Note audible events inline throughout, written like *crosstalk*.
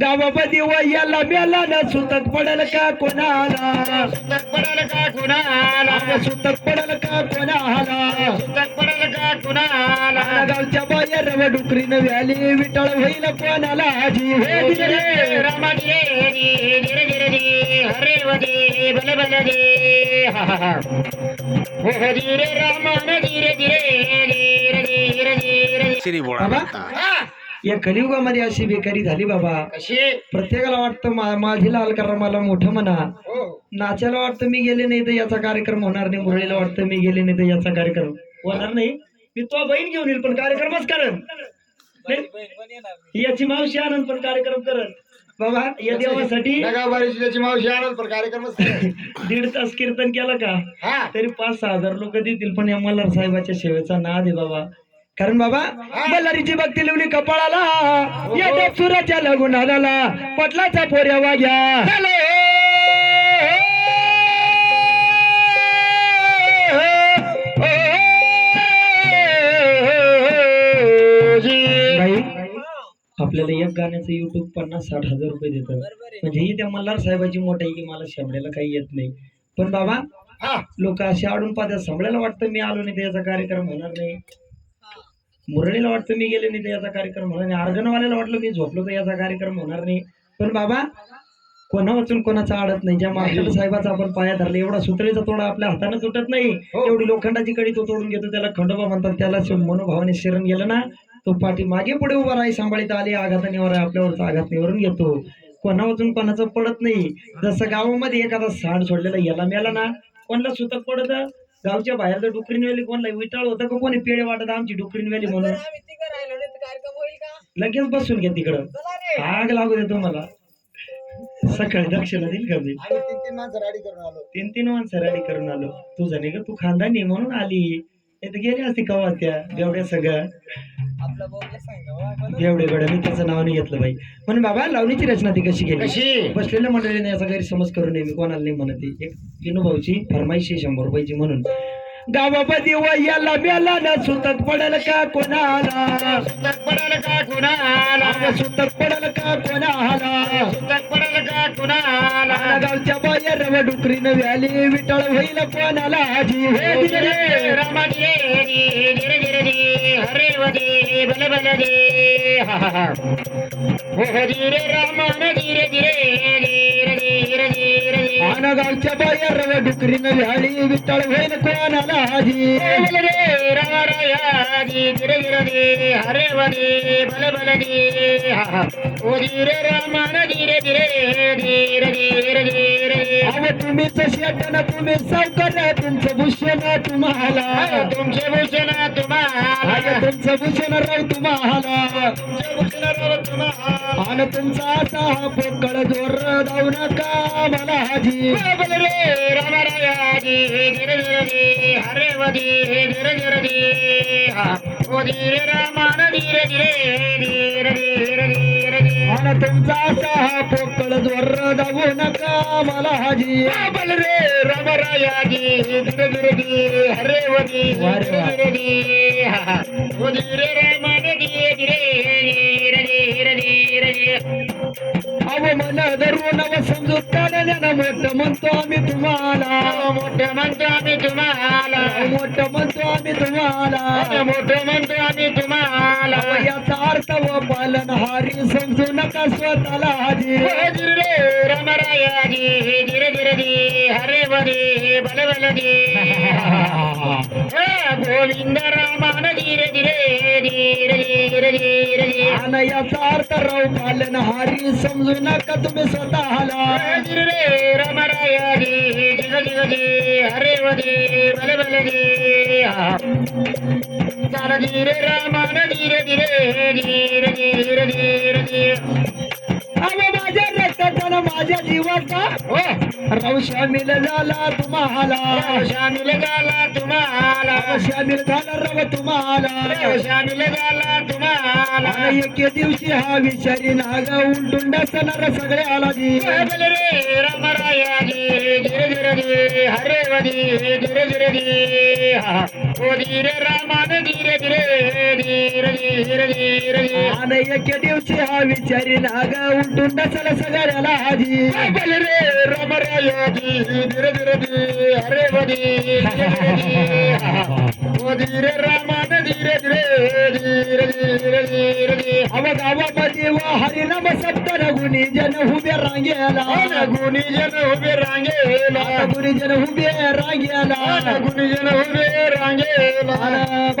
गावामध्ये वयाला मेला ना सुतक पडल का कोणाला? सुतक पडल का कुणाला? सुतक पडल का कोणाला? सुतक पडल का कुणाला? आला गावच्या बाहेर रव डुकरीनं व्याली विटळ होईल कोणाला जी हे धीरे दिले रे. रामा धीरे रे धीरे धीरे रे हरे वदे बल बल दे हा हा हा. हो हो धीरे रामा न धीरे धीरे धीरे धीरे धीरे हा या कलियुगामध्ये अशी बेकारी झाली बाबा. प्रत्येकाला वाटतं माझी लाल करा मला मोठं म्हणा. हो. नाचायला वाटतं मी गेले नाही तर याचा कार्यक्रम होणार नाही. मुरळीला वाटतं मी गेले नाही तर याचा कार्यक्रम होणार नाही. मी तो बहीण घेऊन येईल पण कार्यक्रमच करण? याची मावशी आनंद पण कार्यक्रम करत बाबा या देवासाठी त्याची मावशी आणल पण कार्यक्रमच. *laughs* दीड तास कीर्तन केलं का? तरी पाच सहा हजार लोक देतील पण या मल्हार साहेबाच्या सेवेचा नाद आहे बाबा. कारण बाबा मल्हारीची भक्ती लिवली कपाळाला. या डोकसुराच्या लगून आला पटलाचा पोऱ्या वाग्या. आपल्याला एक गाण्याचं युट्यूब पन्नास साठ हजार रुपये देतं म्हणजे ही त्या मल्हार साहेबाची मोठ आहे की मला शंभराला काही येत नाही. पण बाबा हा. लोक असे आडून पाहतात संभळायला वाटतं. मी आलो नाही तर याचा कार्यक्रम होणार नाही. मुरळीला वाटतं मी गेले नाही तर याचा कार्यक्रम होणार नाही. अर्गनवाल्याला वाटलं मी झोपलो तर याचा कार्यक्रम होणार नाही. पण बाबा कोणा वाचून कोणाचा आडत नाही. ज्या मास्टर साहेबाचा आपण पाया धरला एवढा सुत्रेचा तोडा आपल्या हाताने तुटत नाही. हो. एवढी लोखंडाची कडी तो तोडून घेतो त्याला खंडोबा म्हणतात त्याला मनोभावाने शरण गेलं ना तो पाठी मागे पुढे उभा राही सांभाळीत आली आघात निवार आपल्यावरचा आघात निवारून घेतो. कोणा वाचून कोणाचं पडत नाही. जसं गावामध्ये एखादा सांड सोडलेला याला मेला ना कोणाला सुतक पडत? गावच्या बाहेर तर डुकरीन वेली कोणाला विटाळ होतं का कोणी पेढे वाटत आमची डुकरीन वेली म्हणून? लगेच बसून घ्या तिकडं. आग लागू दे तुम्हाला. सकाळी दक्षिणा देईल का मी? आम्ही तीन तीन माणसं राडी करून आलो. तीन तीन माणसं रेडी करून आलो. तू जाणे का तू खानदानी म्हणून आली. तर गेली असती कवा त्या बेवड्या सगळं? बेवडे गड्या मी त्याचं नाव नाही घेतलं बाई. म्हणून बाबा लावणीची रचना ती कशी गेली बसलेल्या मंडळीने याचा गैरसमज करू नये मी कोणाला नाही म्हणत. एक विनोभाऊची फरमाईशी आहे शंभर रुपयाची म्हणून. गावामध्ये वयाला मेला ना सुतक पडल का कोणाला? सुतक पडल का कुणाला? सुतक पडल का कोणाला? सुतक पडल का कुणाला? गावच्या डुकरीनं व्याली विटळ होईल कोणाला जी हे धीरे दिले रे रामा धीरे रे धीरे धीरे रे हरे वदे बल बल दे हा हा हा हो हो आना गावच्या बाहेर रव डुकरीनं विटळ होईल कोणाला जी बल रे रामा राया धी धीरे धीरे रे हरे हा हा हो धीरे न धीरे धीरे धीरे धीरे धीरे अव तुम्हीच शेटन तुम्ही सावकार तुमचं भूषण तुम्हाला तुमचे भूषण तुम्हाला तुमचं भूषण राव तुम्हाला. तुम्हाला तुमचा असा हा पोकळ जोर जाऊ नका मला हाजी बल रे राम रायाजी हरे वदी धीरे ओ रामान धीरे तुमचा असा पोकळ जोर जाऊ नका मला हाजी बल रे राम रायाजी धीरे हरे वधी रे ओ अव मन धरून अव समजूत काढण्यानं मोठं म्हणतो आम्ही तुम्हाला मोठं म्हणतो आम्ही तुम्हाला मोठं म्हणतो आम्ही तुम्हाला मोठं म्हणतो आम्ही तुम्हाला अव याचा अर्थ व पालन हारी समजू नका स्वतःला हाजी रे रामरायाजी धीरे धीरे दी हरे बरे बल बल दी गोविंद रामान धीरे धीरे हारी समजू नका तुम्ही स्वतःला धीरे रे रामरायाजी धीरे धीरे दी हरे बरे बल बल दी चाल धीरे रामान धीरे धीरे धीरे धीरे धीरे धीरे माझ्या जीवाचा? हो राव शामिल झाला तुम्हाला. शामिल झाला तुम्हाला. अव शामिल झाला रव तुम्हाला. शामिल झाला तुम्हाला. एके दिवशी हा विषारी नाग उलटून डसणार सगळ्याला जी रे रामरायाजी धीरे धीरे धी हरे वधी धीरे धीरे धी हा ओ धीरे रामान धीरे धीरे धीरे धीरे धीरे धी आणि एके दिवशी हा विचारी नाग उलटून बसला सगळ्याला हाजी बोल रे राम राय धी धीरे धीरे धी हरे वधी धीरे धीरे धी हा ओ धीरे रामान उभे रांगेला. गुरुजन उभे रांगेला.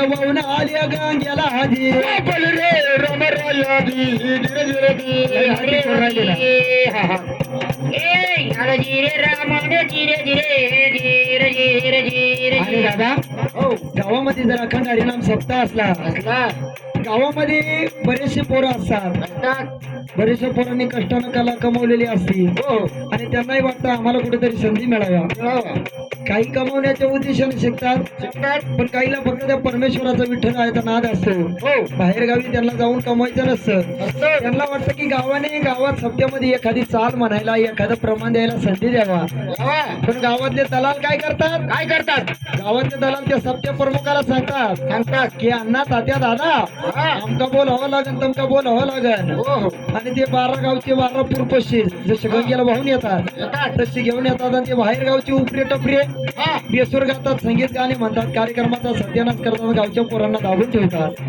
वाहून आल्या गांग्याला बोल रे राम राय धी धीरे धीरे धी हरे हा दादा गावामध्ये जर अखंड हरिनाम सप्ताह असला. गावामध्ये बरेचसे पोरं असतात. बरेचशा पोरांनी कष्टानं कला कमवलेली असती. हो. आणि त्यांनाही वाटतं आम्हाला कुठेतरी संधी मिळाव्या. मिळावा. काही कमवण्याच्या उद्देशाने शिकतात शिकतात पण काहीला फक्त त्या परमेश्वराचा विठ्ठल आहे तर नाद असतो. हो. बाहेर गावी त्यांना जाऊन कमवायचं नसतं. त्यांना वाटतं की गावाने गावात सप्त्यामध्ये एखादी चाल म्हणायला एखादं प्रमाण द्यायला संधी द्यावा. पण गावातले दलाल काय करतात? काय करतात? गावातले दलाल त्या सप्त्या प्रमुखाला सांगतात. सांगतात. की अण्णा तात्या दादा. आमका बोलावं लागन तुमका बोलावं लागन. हो हो. आणि ते बारा गावचे बारा पूर्पशी जसे गंगेला वाहून येतात. तसे घेऊन येतात आणि ते बाहेर गावचे उपरे टपरे हा. बेसूर गातात संगीत गाणे म्हणतात कार्यक्रमाचा सत्यानाश करतात गावच्या पोरांना दाबून ठेवतात.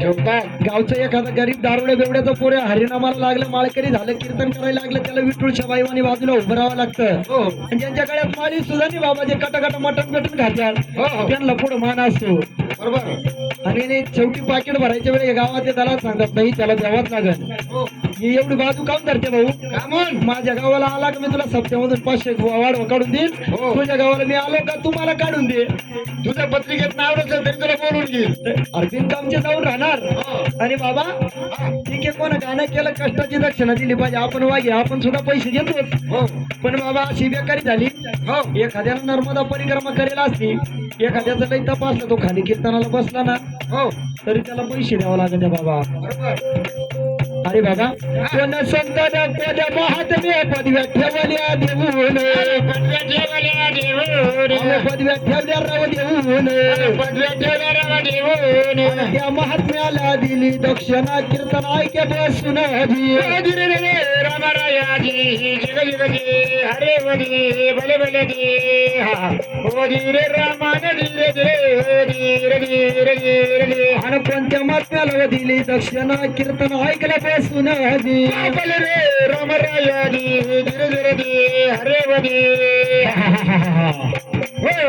गावचं एखादं गरीब दारुड्या बेवड्याचं पोरे हरिनामाला लागलं माळकरी झालं कीर्तन करायला लागलं त्याला विठ्ठल शबाईवानी बाजूला उभं राहावं लागतं. हो. आणि ज्यांच्या गळ्यात माळी सुद्धा बाबा जे कटाकट मटण बिटन खातात हो हो. त्यांना पुढं मान असतो बरोबर? आणि शेवटी पाकिट भरायच्या वेळी गावातले दलाल सांगतात नाही त्याला द्यावाच लागल हो. ही एवढी बाजू काऊन धरते भाऊ. माझ्या गावाला आला का मी तुला सप्त्यामधून पाचशे वाढ काढून देईन. हो. तुझ्या गावाला मी आलो का तू मला काढून दे तुझ्या पत्रिकेत नाव नसेल तरी तुला बोलून घेईल अर्जुन कामचे जाऊन राहणार. हो. आणि बाबा ठीक आहे कोण गाणं केलं कष्टाची दक्षिणा दिली पाहिजे. आपण वागे आपण सुद्धा पैसे हो. पण बाबा अशी बेकारी झाली. हो. एखाद्यानं नर्मदा परिक्रमा करेल असती. एखाद्याचा लई तपासला तो खाली कीर्तनाला बसला ना हो तरी त्याला पैसे द्यावं लागेल त्या बाबा. अरे बाबा कोण संतान पद पदव्या ठेवल्या देऊन ठेवल्या देऊन पदव्या ठेवल्या राव देऊन पदव्या ठेवल्या राव देऊन त्या महात्म्याला दिली दक्षिणा कीर्तन ऐके बसून हवी जग जग हरे वदी भले भले जी ओ धीरे रामान धीरे धीरे धीरे धीरे धीरे आणि कोणत्या महात्म्याला दिली दक्षिणा कीर्तन ऐकलं बसून हवी भले रे रामरायाजी धीरे धीरे धी हरे वदी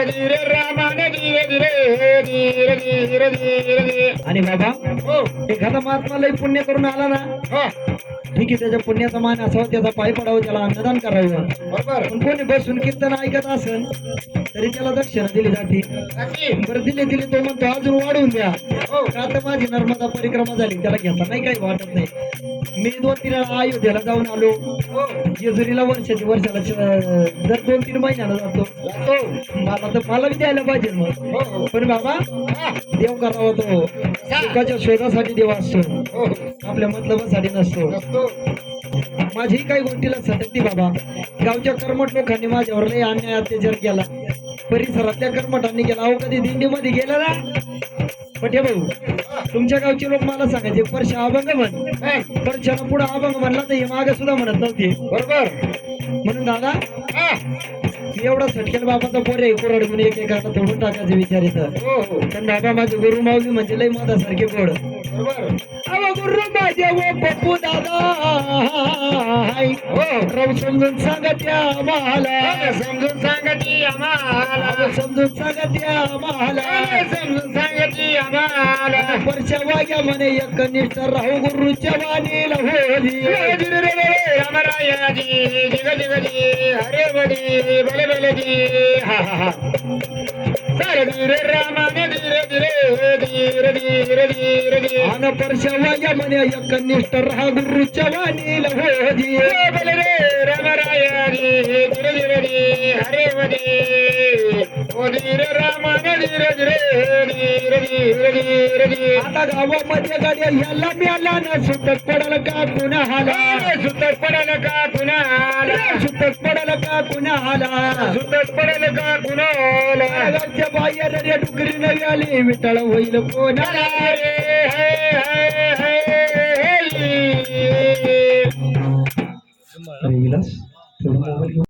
धीरे रामान धीरे धीरे धीरे धीरे धीरे धीरे आणि बाबा हो. एखादा महात्मा लई पुण्य करून आला ना? हो. ठीक आहे त्याच्या पुण्याचा मान असावा त्याचा पाय पडावं त्याला अन्नदान करावं. बरोबर. पण कोणी बसून कीर्तन ऐकत असेल तरी त्याला दक्षिणा दिली जाते. बरं दिले दिले तो म्हणतो अजून वाढवून द्या. हो. का तर माझी नर्मदा परिक्रमा झाली त्याला घेता नाही काही वाटत नाही. मी दोन तीन वेळा अयोध्येला जाऊन आलो. हो जेजुरीला वर्षाची वर्षाला दर दोन तीन महिन्याला जातो. हो. मला तर मला बी द्यायला पाहिजे मग. पण बाबा देव करावा तो. सुखाच्या शोधासाठी देव असतो. हो आपल्या मतलबासाठी नसतो. माझी काही गोष्टीला सटकती बाबा गावच्या कर्मठ लोकांनी माझ्यावर लय अन्याय अत्याचार केला. परिसरातल्या कर्मठांनी केला. अहो कधी दिंडीमध्ये गेला ना? पटे भाऊ तुमच्या गावचे लोक मला सांगायचे परशा अभंग म्हण. हा, परशाला पुढे अभंग म्हणला तर हे मागे सुद्धा म्हणत नव्हते. बरोबर. म्हणून दादा हा. मी एवढा सटकेल बाबाचा पोरे कोरड घेऊन एक एकाला तोडून टाकायचे विचार इथं. हो हो. पण बाबा माझे गुरु माऊली म्हणजे लय गोड बरोबर. अहो गुरु माझे वो पप्पू दादा. हो. समजून सांगा त्या आम्हाला समजून सांगती आम्हाला. समजून सांगा त्या आम्हाला समजून सांगती आम्हाला. वाग्या म्हणे एक निष्ठ राहू गुरुच्या वाणीला होली. रामरायाजी जिग जिग जी हरे बदी भले भले जी हा हा हा. सारे धीरे रामाने धीरे धीरे धीरे धीरे धीरे धीरे. अन परच्या वाग्या म्हणे एक निष्ठ राहा गुरुच्या वाणीला होली. भले रे रामरायाजी धीरे धीरे धी हरे बदी ओ धीर रामान धीर धीरे धीर धीर धीर धीर आता गावामध्ये गाड्या ह्याला मिळाला ना सुतक पडल का पुन्हा हाला सुतक